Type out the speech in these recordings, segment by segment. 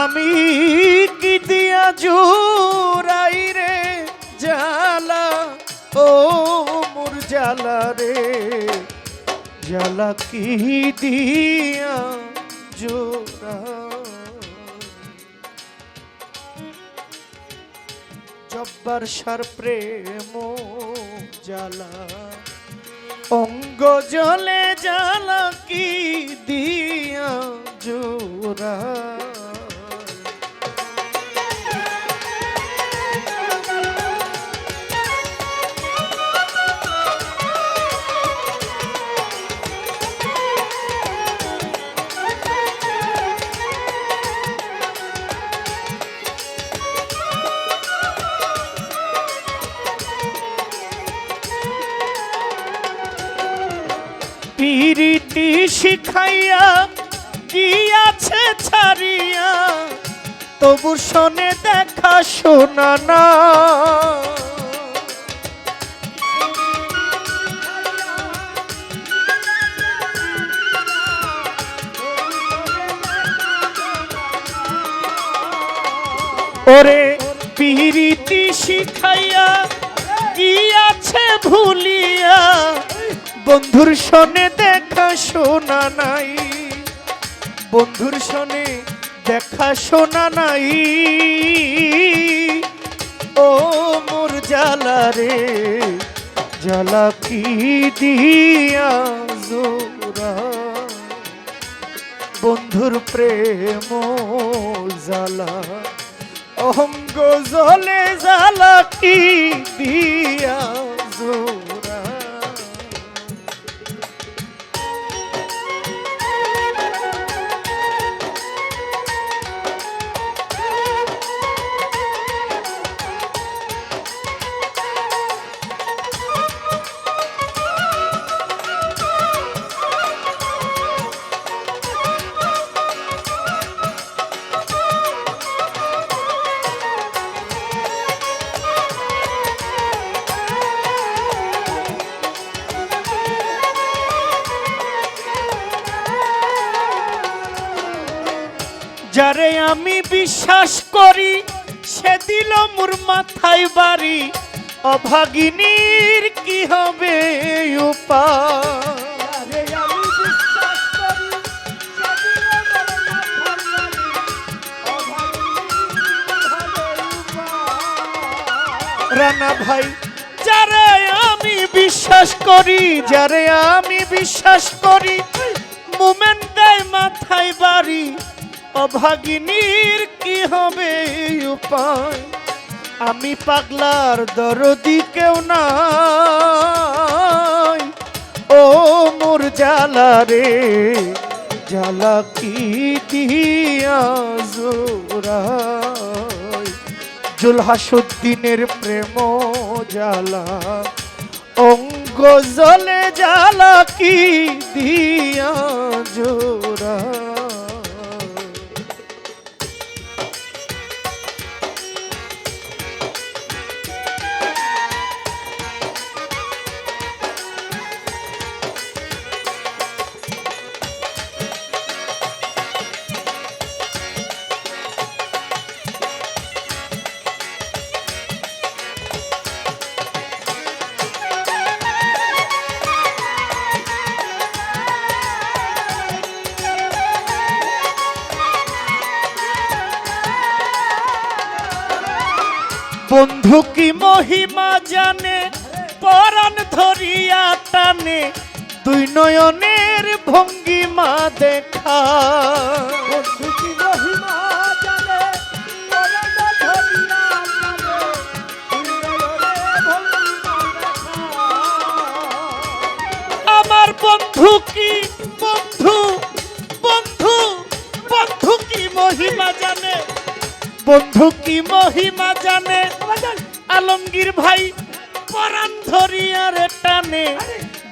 আমি কি দিয়া জুরাই রে জালা ও মোর জালা রে। জালা কি দিয়া জোরা জব্বার সার প্রেম জালা অঙ্গ জলে জালা কি দিয়া জোরা পিরিতি শিখাইয়া গিয়াছে ছাড়িয়া? তবু শোনে দেখা শোনা না। ওরে পিরিতি শিখাইয়া গিয়াছে ভুলিয়া? বন্ধুর সনে দেখা শোনা নাই। বন্ধুর সনে দেখা শোনা নাই। ও মোর জ্বালা রে, জ্বালা কি দিয়া জোরা বন্ধুর প্রেম জ্বালা অঙ্গ জলে জ্বালা কি দিয়া যারে আমি বিশ্বাস করি সে দিল মোর মাথায় বাড়ি। অভাগিনীর কি হবে উপায়? রানা ভাই যারে আমি বিশ্বাস করি যারে আমি বিশ্বাস করি মুমেন্ট দেয় মাথায় বাড়ি। অভাগিনীর কি হবে উপায়? আমি পাগলার দরদি কেউ নাই। ও মোর জ্বালা রে, জ্বালা কি দিয়া জুলহাসুদ্দিনের প্রেম জ্বালা অঙ্গ জলে জ্বালা কি দিয়া জোড়া বন্ধু কি মহিমা জানে? পরাণ ধরিয়া টানে। দুই নয়নের ভঙ্গিমা দেখা। বন্ধু কি মহিমা জানে? আমার বন্ধু কি বন্ধু? বন্ধু বন্ধু কি মহিমা জানে? বন্ধু কি মহিমা জানে। আলমগীর ভাই পরাণ ধরিয়ার টানে।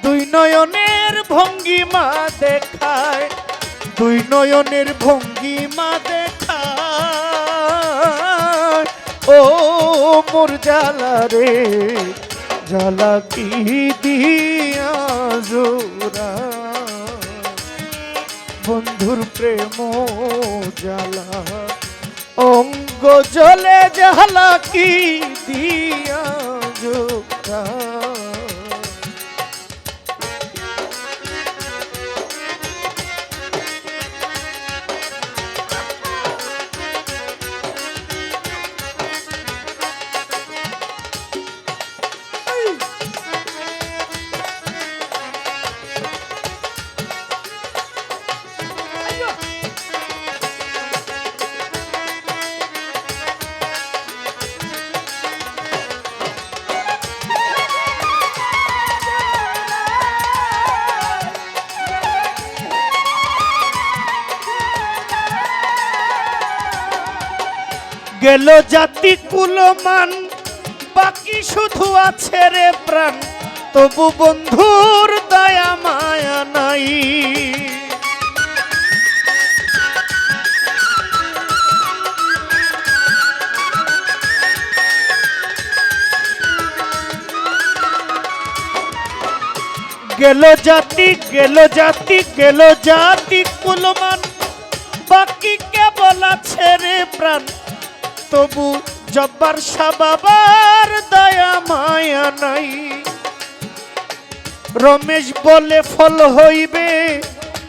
দুই নয়নের ভঙ্গিমা দেখায়। দুই নয়নের ভঙ্গিমা দেখায়। ও মোর জ্বালা রে জ্বালা কি দিয়া জোরা বন্ধুর প্রেম জ্বালা অঙ্গ জলে জ্বালা কি দিয়া জোরা গেল জাতি কুলমান, বাকি শুধু আছে রে প্রাণ। তবু বন্ধুর দয়া মায়া নাই। গেল জাতি গেল জাতি গেল জাতি কুলমান, বাকি কেবল আছে রে প্রাণ। তবু জব্বার সাবাবার দয়া মায়া নাই। রমেশ বলে, ফল হইবে,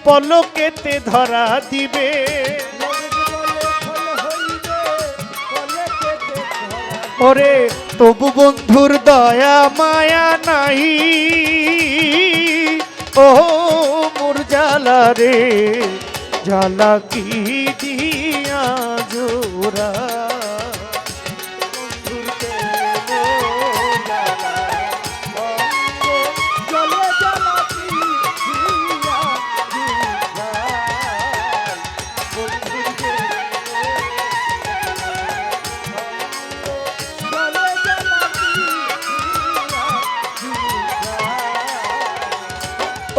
পলকেতে ধরা দিবে। ওরে, তবু বন্ধুর দয়া মায়া নাই। ও মোর জ্বালা রে, জ্বালা কি দিয়া জোরা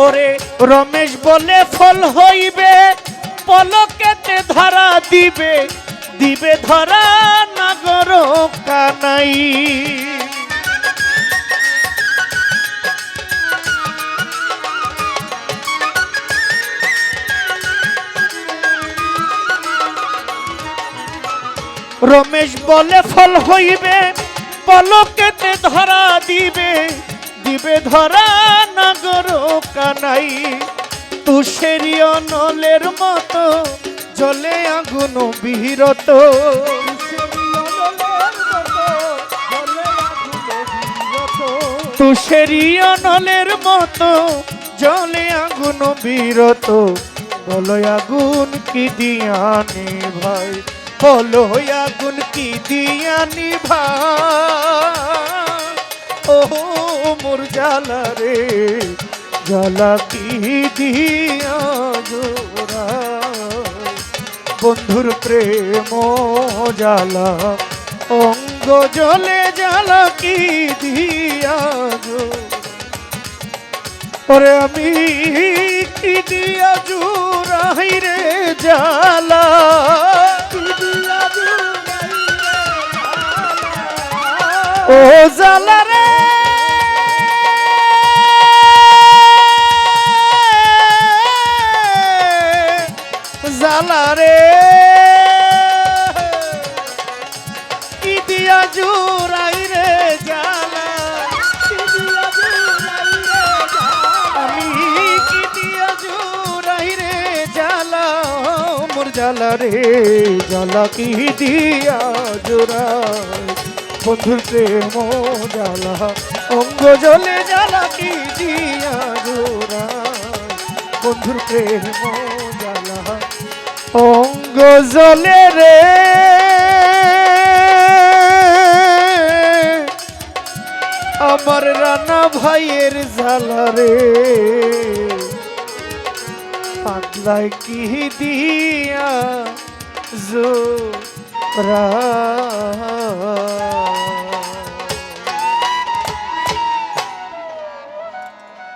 ওরে রমেশ বলে ফল হইবে, পলকেতে ধরা দিবে দিবে ধরা নাগর কানাই রমেশ বলে ফল হইবে, পলকেতে ধরা দিবে দিবে ধরা নাগর কানাই। তুষেরি অনলের মতো জলে আগুন বিরত তুষেরি অনলের মতো জলে আগুন বিরত বলো আগুন কি দিয়ানি ভাই? বলো আগুন কি দিয়ানি ভাই? ও মোর জ্বালা রে। জ্বালা দিয়া জোড়া? বন্ধুর প্রেম জ্বালা, অঙ্গ জলে জ্বালা কি দিয়া জোড়া? ওরে আমি কি দিয়া জুড়াই রে জ্বালা? ও জ্বালা রে। জ্বালা রে। কি দিয়া জুড়াই রে জ্বালা কি দিয়া জুড়াই রে আমি কি দিয়া জুড়াই রে জ্বালা মোর জ্বালা রে জ্বালা কি দিয়া জোড়াই? বন্ধুর প্রেম জ্বালা অঙ্গ জলে জ্বালা কি দিয়া জোড়াই? বন্ধুর প্রেম অঙ্গ জলে রে। আমার রানা ভাইয়ের ঝালারে পাগলায় কি দিয়া জো রা